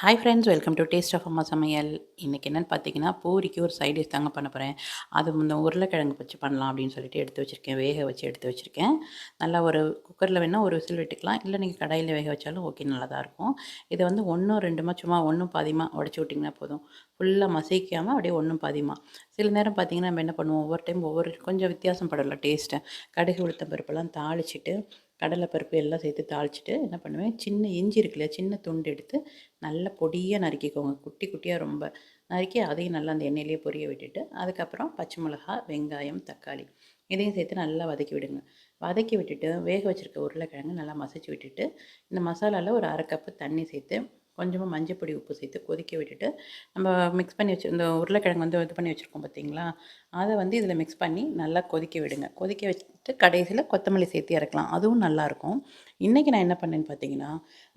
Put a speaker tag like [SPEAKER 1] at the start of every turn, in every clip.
[SPEAKER 1] Hi friends welcome to taste of அம்மா சமையல் இன்றைக்கி என்னென்னு பார்த்தீங்கன்னா பூரிக்கு ஒரு சைட் டிஷ் தாங்க பண்ண போகிறேன் அது இந்த உருளைக்கிழங்கு வச்சு பண்ணலாம் அப்படின்னு சொல்லிட்டு எடுத்து வச்சுருக்கேன். வேக வச்சு எடுத்து வச்சுருக்கேன். நல்லா ஒரு குக்கரில் வேணால் ஒரு விசில் விட்டுக்கலாம். இல்லை நீங்கள் கடையில் வேக வச்சாலும் ஓகே நல்லா தான் இருக்கும். இதை வந்து ஒன்றும் ரெண்டுமா சும்மா ஒன்றும் பாதிமா உடச்சி விட்டிங்கன்னா போதும். ஃபுல்லாக மசிக்காமல் அப்படியே ஒன்றும் பாதிமா. சில நேரம் பார்த்தீங்கன்னா நம்ம என்ன பண்ணுவோம்? ஒவ்வொரு டைம் ஒவ்வொரு கொஞ்சம் வித்தியாசம் படல டேஸ்ட்டை கடுகு உளுத்தம் பருப்பெல்லாம் தாளிச்சிட்டு கடலைப்பருப்பு எல்லாம் சேர்த்து தாளிச்சிட்டு என்ன பண்ணுவேன்? சின்ன இஞ்சி இருக்குல்ல சின்ன துண்டு எடுத்து நல்லா பொடியாக நறுக்கிக்கோங்க. குட்டி குட்டியாக ரொம்ப நறுக்கி அதையும் நல்லா அந்த எண்ணெயிலேயே பொரிய விட்டுட்டு அதுக்கப்புறம் பச்சை மிளகா வெங்காயம் தக்காளி இதையும் சேர்த்து நல்லா வதக்கி விடுங்க. வதக்கி விட்டுட்டு வேக வச்சுருக்க உருளைக்கிழங்கு நல்லா மசிச்சு விட்டுட்டு இந்த மசாலாவில் ஒரு அரை கப்பு தண்ணி சேர்த்து கொஞ்சமாக மஞ்சள் பொடி உப்பு சேர்த்து கொதிக்க விட்டுட்டு நம்ம மிக்ஸ் பண்ணி வச்சு இந்த உருளைக்கிழங்கு வந்து இது பண்ணி வச்சுருக்கோம் பார்த்தீங்களா அதை வந்து இதில் மிக்ஸ் பண்ணி நல்லா கொதிக்க விடுங்க. கொதிக்க வச்சுட்டு கடைசியில் கொத்தமல்லி சேர்த்து இறக்கலாம். அதுவும் நல்லாயிருக்கும் இன்றைக்கி நான் என்ன பண்ணேன்னு பார்த்தீங்கன்னா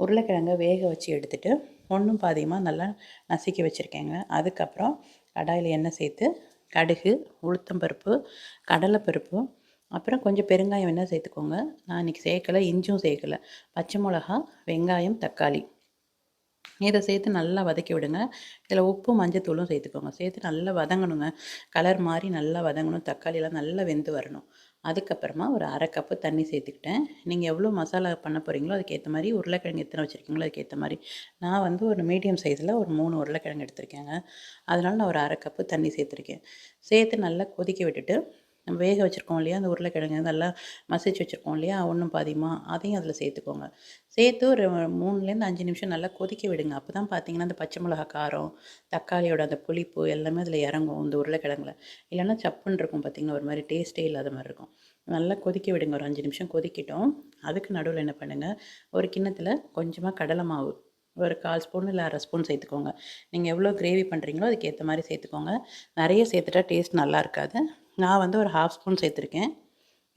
[SPEAKER 1] உருளைக்கிழங்கை வேக வச்சு எடுத்துகிட்டு ஒன்றும் பாதியமாக நல்லா நசுக்கி வச்சுருக்கேங்க. அதுக்கப்புறம் கடாயில் எண்ணெய் சேர்த்து கடுகு உளுத்தம்பருப்பு கடலைப்பருப்பு அப்புறம் கொஞ்சம் பெருங்காயம் என்ன சேர்த்துக்கோங்க. நான் இன்றைக்கி சேர்க்கலை இஞ்சும் சேர்க்கலை. பச்சை மிளகா வெங்காயம் தக்காளி. இதை சேர்த்து நல்லா வதக்கி விடுங்க. இதில் உப்பும் மஞ்சத்தூளும் சேர்த்துக்கோங்க. சேர்த்து நல்லா வதங்கணுங்க. கலர் மாதிரி நல்லா வதங்கணும். தக்காளியெல்லாம் நல்லா வெந்து வரணும். அதுக்கப்புறமா ஒரு அரை கப்பு தண்ணி சேர்த்துக்கிட்டேன். நீங்கள் எவ்வளோ மசாலா பண்ண போகிறீங்களோ அதுக்கேற்ற மாதிரி உருளைக்கிழங்கு எத்தனை வச்சுருக்கீங்களோ அதுக்கேற்ற மாதிரி. நான் வந்து ஒரு மீடியம் சைஸில் ஒரு மூணு உருளைக்கிழங்கு எடுத்திருக்கேங்க. அதனால் நான் ஒரு அரை கப்பு தண்ணி சேர்த்துருக்கேன். சேர்த்து நல்லா கொதிக்க விட்டுட்டு நம்ம வேக வச்சுருக்கோம் இல்லையா? அந்த உருளைக்கிழங்கு நல்லா மசிச்சு வச்சுருக்கோம் இல்லையா? ஒன்றும் பாதியமாக அதையும் அதில் சேர்த்துக்கோங்க. சேர்த்து ஒரு மூணுலேருந்து அஞ்சு நிமிஷம் நல்லா கொதிக்க விடுங்க. அப்போ தான் பார்த்தீங்கன்னா அந்த பச்சை மிளகா காரம் தக்காளியோட அந்த புளிப்பு எல்லாமே அதில் இறங்கும் இந்த உருளைக்கிழங்குல. இல்லைன்னா சப்புன்னு இருக்கும் பார்த்திங்கன்னா ஒரு மாதிரி டேஸ்ட்டே இல்லாத மாதிரி இருக்கும். நல்லா கொதிக்க விடுங்க. ஒரு அஞ்சு நிமிஷம் கொதிக்கிட்டோம். அதுக்கு நடுவில் என்ன பண்ணுங்கள் ஒரு கிண்ணத்தில் கொஞ்சமாக கடலை மாவு ஒரு கால் ஸ்பூன் இல்லை அரை ஸ்பூன் சேர்த்துக்கோங்க. நீங்கள் எவ்வளோ கிரேவி பண்ணுறீங்களோ அதுக்கேற்ற மாதிரி சேர்த்துக்கோங்க. நிறைய சேர்த்துட்டா டேஸ்ட் நல்லா இருக்காது. நான் வந்து ஒரு ஹாஃப் ஸ்பூன் சேர்த்துருக்கேன்.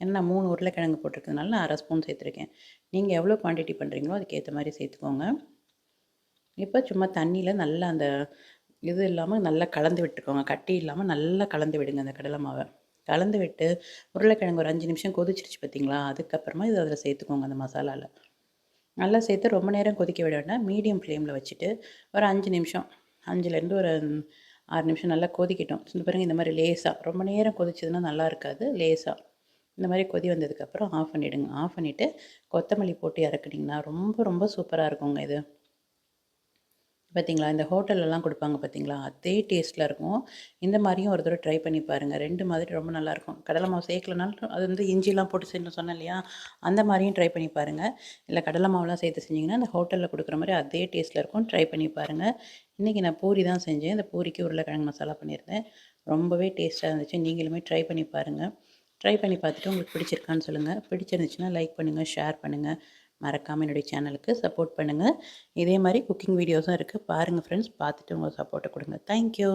[SPEAKER 1] ஏன்னா நான் மூணு உருளைக்கிழங்கு போட்டிருக்கிறதுனால நான் அரை ஸ்பூன் சேர்த்துருக்கேன். நீங்கள் எவ்வளோ குவான்டிட்டி பண்ணுறீங்களோ அதுக்கேற்ற மாதிரி சேர்த்துக்கோங்க. இப்போ சும்மா தண்ணியில் நல்லா அந்த இது இல்லாமல் நல்லா கலந்து விட்டுக்கோங்க. கட்டி இல்லாமல் நல்லா கலந்து விடுங்க அந்த கடலை மாவை. கலந்து விட்டு உருளைக்கிழங்கு ஒரு அஞ்சு நிமிஷம் கொதிச்சிருச்சு பார்த்தீங்களா அதுக்கப்புறமா இது அதில் சேர்த்துக்கோங்க அந்த மசாலாவில் நல்லா சேர்த்து ரொம்ப நேரம் கொதிக்க விட வேண்டாம். மீடியம் ஃப்ளேமில் வச்சுட்டு ஒரு அஞ்சு நிமிஷம். அஞ்சுலேருந்து ஒரு ஆறு நிமிஷம் நல்லா கொதிக்கிட்டோம். இந்த பாருங்கள் இந்த மாதிரி லேசாக ரொம்ப நேரம் கொதிச்சதுன்னா நல்லா இருக்காது லேசாக இந்த மாதிரி கொதி வந்ததுக்கப்புறம் ஆஃப் பண்ணிவிடுங்க ஆஃப் பண்ணிவிட்டு கொத்தமல்லி போட்டு இறக்குனிங்கன்னா ரொம்ப ரொம்ப சூப்பராக இருக்குங்க இது. பார்த்தீங்களா? இந்த ஹோட்டல்லலாம் கொடுப்பாங்க பார்த்தீங்களா? அதே டேஸ்ட்டில் இருக்கும். இந்த மாதிரியும் ஒரு தடவை ட்ரை பண்ணி பாருங்கள் ரெண்டு மாதிரி ரொம்ப நல்லாயிருக்கும் கடலை மாவு சேர்க்கலனாலும் அது வந்து இஞ்சிலாம் போட்டு செஞ்சு சொன்னேன் இல்லையா? அந்த மாதிரியும் ட்ரை பண்ணி பாருங்கள் இல்லை கடலை மாவுலாம் சேர்த்து செஞ்சிங்கன்னா அந்த ஹோட்டலில் கொடுக்குற மாதிரி அதே டேஸ்ட்டில் இருக்கும். ட்ரை பண்ணி பாருங்கள் இன்றைக்கி நான் பூரி தான் செஞ்சேன். இந்த பூரிக்கு உருளைக்கிழங்கு மசாலா பண்ணியிருந்தேன். ரொம்பவே டேஸ்ட்டாக இருந்துச்சு. நீங்களுமே ட்ரை பண்ணி பாருங்கள் ட்ரை பண்ணி பார்த்துட்டு உங்களுக்கு பிடிச்சிருக்கான்னு சொல்லுங்கள் பிடிச்சிருந்துச்சுன்னா லைக் பண்ணுங்கள் ஷேர் பண்ணுங்கள் மறக்காமல் என்னுடைய சேனலுக்கு சப்போர்ட் பண்ணுங்கள் இதே மாதிரி குக்கிங் வீடியோஸும் இருக்குது பாருங்கள் ஃப்ரெண்ட்ஸ் பார்த்துட்டு உங்கள் சப்போர்ட்டை கொடுங்க. தேங்க்யூ